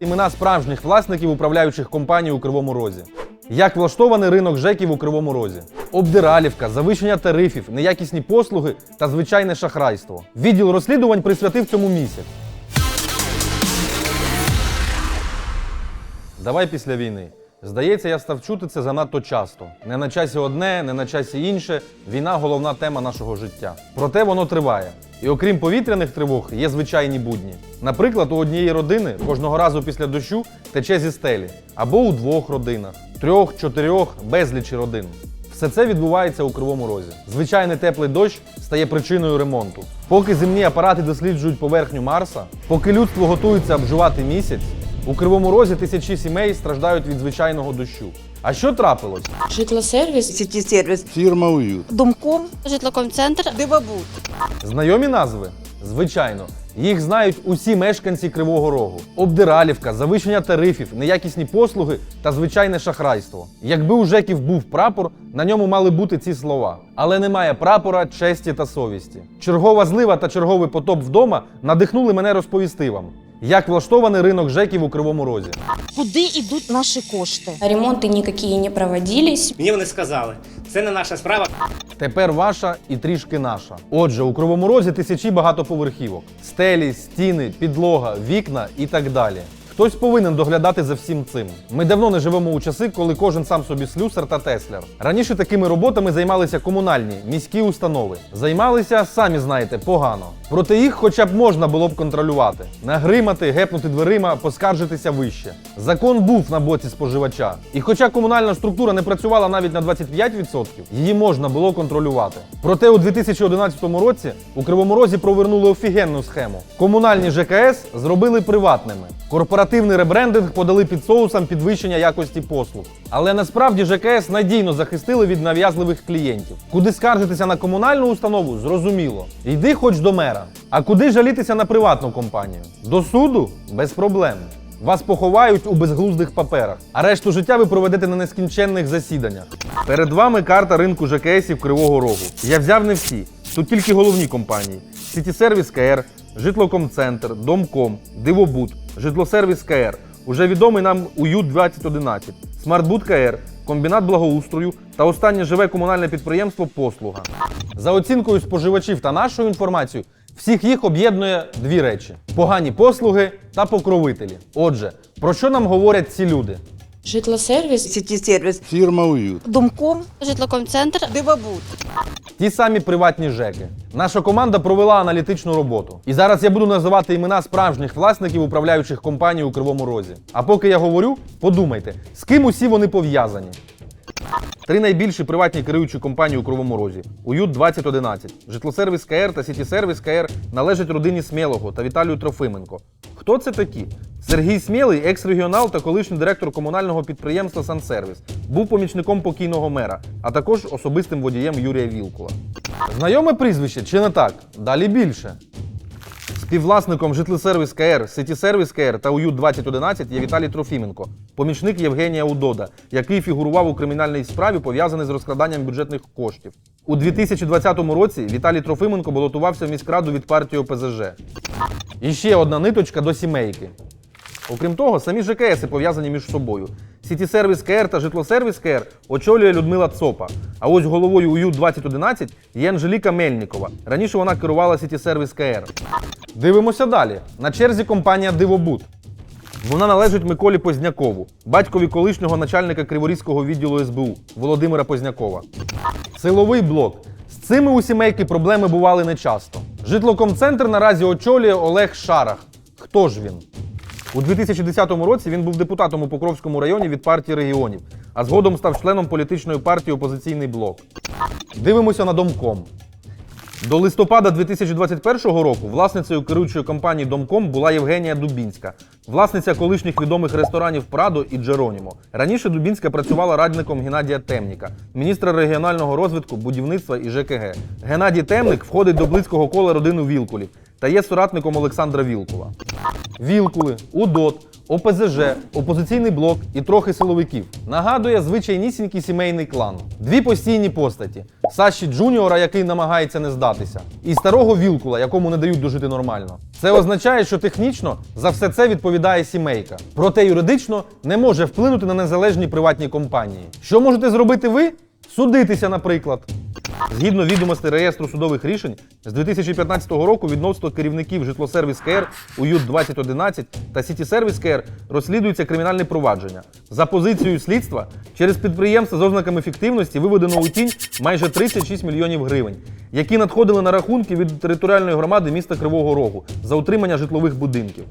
Імена справжніх власників управляючих компаній у Кривому Розі. Як влаштований ринок ЖЕКів у Кривому Розі? Обдиралівка, завищення тарифів, неякісні послуги та звичайне шахрайство. Відділ розслідувань присвятив цьому місяць. Давай після війни. Здається, я став чути це занадто часто. Не на часі одне, не на часі інше. Війна головна тема нашого життя. Проте воно триває. І окрім повітряних тривог, є звичайні будні. Наприклад, у однієї родини кожного разу після дощу тече зі стелі, або у двох родинах, трьох, чотирьох, безлічі родин. Все це відбувається у кривому розі. Звичайний теплий дощ стає причиною ремонту. Поки земні апарати досліджують поверхню Марса, поки людство готується обживати місяць, у кривому розі тисячі сімей страждають від звичайного дощу. А що трапилось? Житлосервіс, Сети сервис, Фірма Уют. Домком, житлокомцентр, Дивобуд. Знайомі назви? Звичайно. Їх знають усі мешканці Кривого Рогу. Обдиралівка, завищення тарифів, неякісні послуги та звичайне шахрайство. Якби у ЖЕКів був прапор, на ньому мали бути ці слова. Але немає прапора, честі та совісті. Чергова злива та черговий потоп вдома надихнули мене розповісти вам, як влаштований ринок ЖЕКів у Кривому Розі. Куди йдуть наші кошти? ремонти ніякі не проводились. Мені вони сказали, це не наша справа. Тепер ваша і трішки наша. Отже, у Кривому Розі тисячі багатоповерхівок: стелі, стіни, підлога, вікна і так далі. Хтось повинен доглядати за всім цим. Ми давно не живемо у часи, коли кожен сам собі слюсар та тесляр. Раніше такими роботами займалися комунальні міські установи. Займалися, самі знаєте, погано. Проте їх хоча б можна було б контролювати, нагримати, гепнути дверима, поскаржитися вище. Закон був на боці споживача. І хоча комунальна структура не працювала навіть на 25%, її можна було контролювати. Проте у 2011 році у Кривому Розі провернули офігенну схему. Комунальні ЖКС зробили приватними. Корпоративний ребрендинг подали під соусом підвищення якості послуг. Але насправді ЖКС надійно захистили від нав'язливих клієнтів. Куди скаржитися на комунальну установу, зрозуміло. Йди хоч до мера. А куди жалітися на приватну компанію? До суду? Без проблем. Вас поховають у безглуздих паперах, а решту життя ви проведете на нескінченних засіданнях. Перед вами карта ринку ЖКСів Кривого Рогу. Я взяв не всі, тут тільки головні компанії: Сітісервіс КР, Житлокомцентр, Домком, Дивобуд, Житлосервіс КР, уже відомий нам УЮ 2011, Смартбуд КР, комбінат благоустрою та останнє живе комунальне підприємство Послуга. За оцінкою споживачів та нашою інформацією, всіх їх об'єднує дві речі: погані послуги та покровителі. Отже, про що нам говорять ці люди? Житлосервіс, Сети сервис, Фірма Уют. Домком, житлокомцентр, Дивобуд. Ті самі приватні ЖЕКи. Наша команда провела аналітичну роботу. І зараз я буду називати імена справжніх власників управляючих компаній у Кривому Розі. А поки я говорю, подумайте, з ким усі вони пов'язані. Три найбільші приватні керуючі компанії у Кривому Розі УЮТ 2011, Житлосервіс КР та Сітісервіс КР належать родині Смілого та Віталію Трофименко. Хто це такі? Сергій Смілий, екс-регіонал та колишній директор комунального підприємства Сансервіс, був помічником покійного мера, а також особистим водієм Юрія Вілкула. Знайоме прізвище чи не так? Далі більше. Співвласником Житлосервіс КР, Ситісервіс КР та УЮ 2011 є Віталій Трофіменко, помічник Євгенія Удода, який фігурував у кримінальній справі, пов'язаний з розкраданням бюджетних коштів. У 2020 році Віталій Трофименко балотувався в міськраду від партії ОПЗЖ. І ще одна ниточка до сімейки. Окрім того, самі ЖКСи пов'язані між собою. Сітісервіс КР та Житлосервіс КР очолює Людмила Цопа. А ось головою УЮ 2011 є Анжеліка Мельникова. Раніше вона керувала Сітісервіс КР. Дивимося далі. На черзі компанія Дивобуд. Вона належить Миколі Познякову, батькові колишнього начальника Криворізького відділу СБУ Володимира Познякова. Силовий блок. З цими у сімейки проблеми бували нечасто. Житлокомцентр наразі очолює Олег Шарах. Хто ж він? У 2010 році він був депутатом у Покровському районі від партії регіонів, а згодом став членом політичної партії Опозиційний блок. Дивимося на Домком. До листопада 2021 року власницею керуючої компанії Домком була Євгенія Дубінська, власниця колишніх відомих ресторанів Прадо і Джеронімо. Раніше Дубінська працювала радником Геннадія Темніка, міністра регіонального розвитку, будівництва і ЖКГ. Геннадій Темник входить до близького кола родини Вілкулів та є соратником Олександра Вілкула. Вілкули, Удот, ОПЗЖ, опозиційний блок і трохи силовиків. Нагадує звичайнісінький сімейний клан. Дві постійні постаті: Саші Джуніора, який намагається не здатися, і старого Вілкула, якому не дають дожити нормально. Це означає, що технічно за все це відповідає сімейка. Проте юридично не може вплинути на незалежні приватні компанії. Що можете зробити ви? Судитися, наприклад. Згідно відомостей реєстру судових рішень, з 2015 року відносно керівників житлосервіс КР УЮТ 2011 та Сіті Сервіс КР розслідується кримінальне провадження. За позицією слідства, через підприємства з ознаками фіктивності виведено у тінь майже 36 мільйонів гривень, які надходили на рахунки від територіальної громади міста Кривого Рогу за утримання житлових будинків.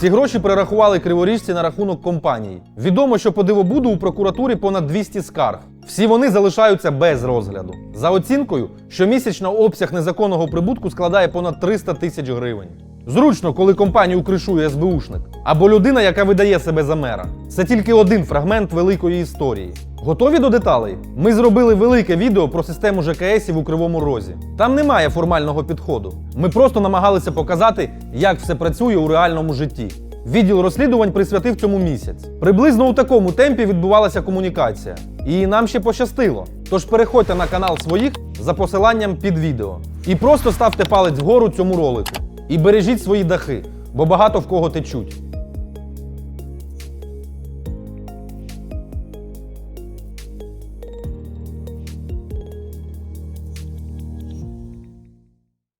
Ці гроші перерахували криворіжці на рахунок компанії. Відомо, що по дивобуду у прокуратурі понад 200 скарг. Всі вони залишаються без розгляду. За оцінкою, щомісячно обсяг незаконного прибутку складає понад 300 тисяч гривень. Зручно, коли компанію кришує СБУшник або людина, яка видає себе за мера. Це тільки один фрагмент великої історії. Готові до деталей? Ми зробили велике відео про систему ЖКСів у Кривому Розі. Там немає формального підходу. Ми просто намагалися показати, як все працює у реальному житті. Відділ розслідувань присвятив цьому місяць. Приблизно у такому темпі відбувалася комунікація. І нам ще пощастило. Тож переходьте на канал своїх за посиланням під відео. І просто ставте палець вгору цьому ролику. І бережіть свої дахи, бо багато в кого течуть.